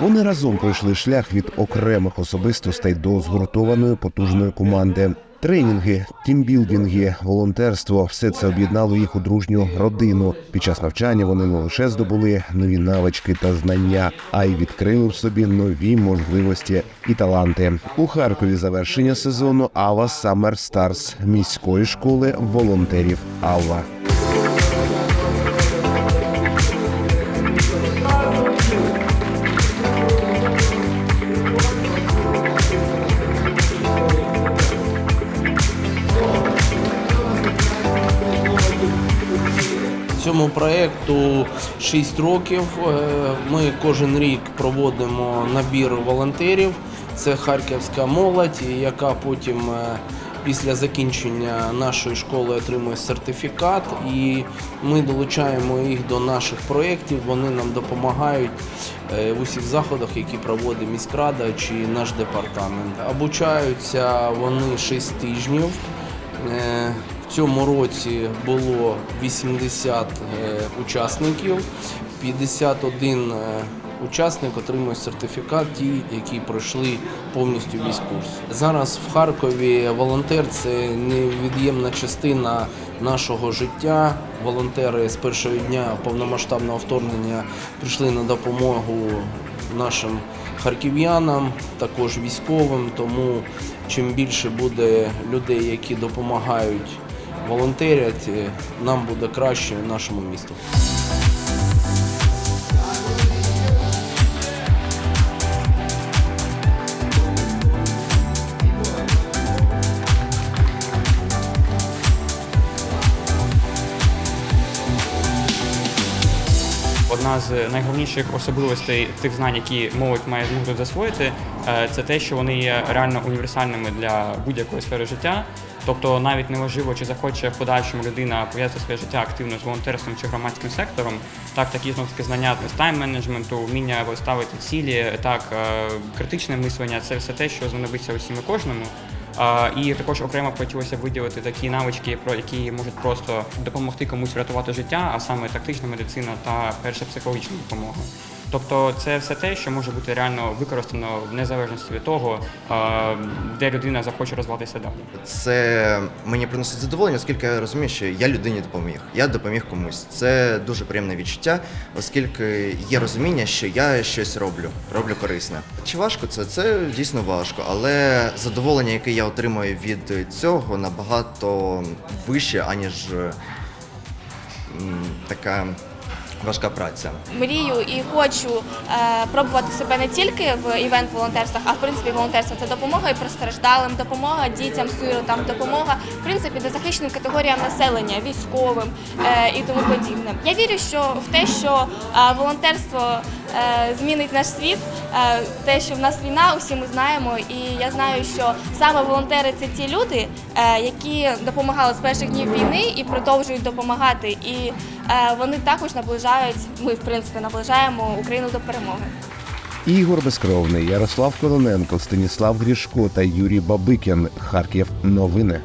Вони разом пройшли шлях від окремих особистостей до згуртованої потужної команди. Тренінги, тімбілдинги, волонтерство все це об'єднало їх у дружню родину. Під час навчання вони не лише здобули нові навички та знання, а й відкрили в собі нові можливості і таланти. У Харкові завершення сезону Ава Summer Stars міської школи волонтерів Ава. Цьому проєкту 6 років. Е, Ми кожен рік проводимо набір волонтерів. Це харківська молодь, яка потім е, після закінчення нашої школи отримує сертифікат, і ми долучаємо їх до наших проєктів. Вони нам допомагають е, в усіх заходах, які проводить міськрада чи наш департамент. Обучаються вони 6 тижнів. Цьому році було 80 е, учасників, 51 е, учасник отримує сертифікат, ті, які пройшли повністю весь курс. Зараз в Харкові волонтер це невід'ємна частина нашого життя. Волонтери з першого дня повномасштабного вторгнення прийшли на допомогу нашим харків'янам, також військовим. Тому чим більше буде людей, які допомагають волонтерять, нам буде краще нашому місту. Одна з найголовніших особливостей тих знань, які молодь має змогу засвоїти, е, це те, що вони є реально універсальними для будь-якої сфери життя. Тобто навіть неважливо, чи захоче в подальшому людина пов'язати своє життя активно з волонтерством чи громадським сектором. Так, такі знову таки знання з тайм-менеджменту, вміння ставити цілі, так е, критичне мислення це все те, що знадобиться усім і кожному. І також окремо б хотілося виділити такі навички, про які можуть просто допомогти комусь врятувати життя, а саме тактична медицина та перша психологічна допомога. Тобто це все те, що може бути реально використано в незалежності від того, де людина захоче розвиватися далі. Це мені приносить задоволення, оскільки я розумію, що я людині допоміг. Я допоміг комусь. Це дуже приємне відчуття, оскільки є розуміння, що я щось роблю, роблю корисне. Чи важко це? Це дійсно важко, але задоволення, яке я отримую від цього, набагато вище, аніж така важка праця. мрію і хочу е, пробувати себе не тільки в івент-волонтерствах, а в принципі волонтерство це допомога і постраждалим, допомога дітям, сиротам, допомога в принципі незахищеним категоріям населення, військовим е, і тому подібне. Я вірю, що в те, що е, волонтерство змінить наш світ, е, те, що в нас війна, усі ми знаємо, і я знаю, що саме волонтери це ті люди, е, які допомагали з перших днів війни і продовжують допомагати. І е, вони також наближають. Ми в принципі наближаємо Україну до перемоги. Ігор Безкровний, Ярослав Колоненко, Станіслав Грішко та Юрій Бабикін. Харків. Новини.